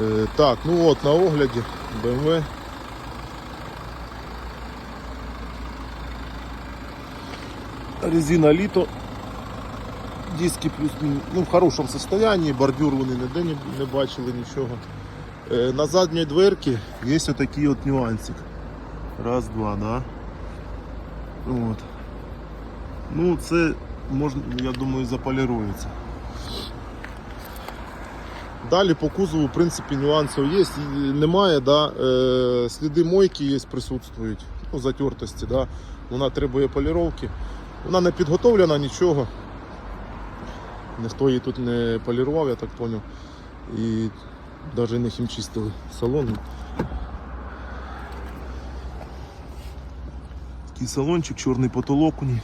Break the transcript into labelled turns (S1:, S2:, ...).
S1: Е, так, ну от на огляді BMW. Резина літо. Диски плюс ну, в хорошому состоянии, бордюр вони ніде не, не бачили нічого. Е, на задній дверці є отакий от нюансик. Раз, два, да. От. Ну, це можна, я думаю, заполірується. Далі по кузову, в принципі, нюансів є. Немає, да, е, сліди мойки є, присутствують, ну, затертості, да. вона требує поліровки. Вона не підготовлена нічого. Ніхто її тут не полірував, я так зрозумів. І навіть не хімчистили салон. Такий салончик, чорний потолок у ній.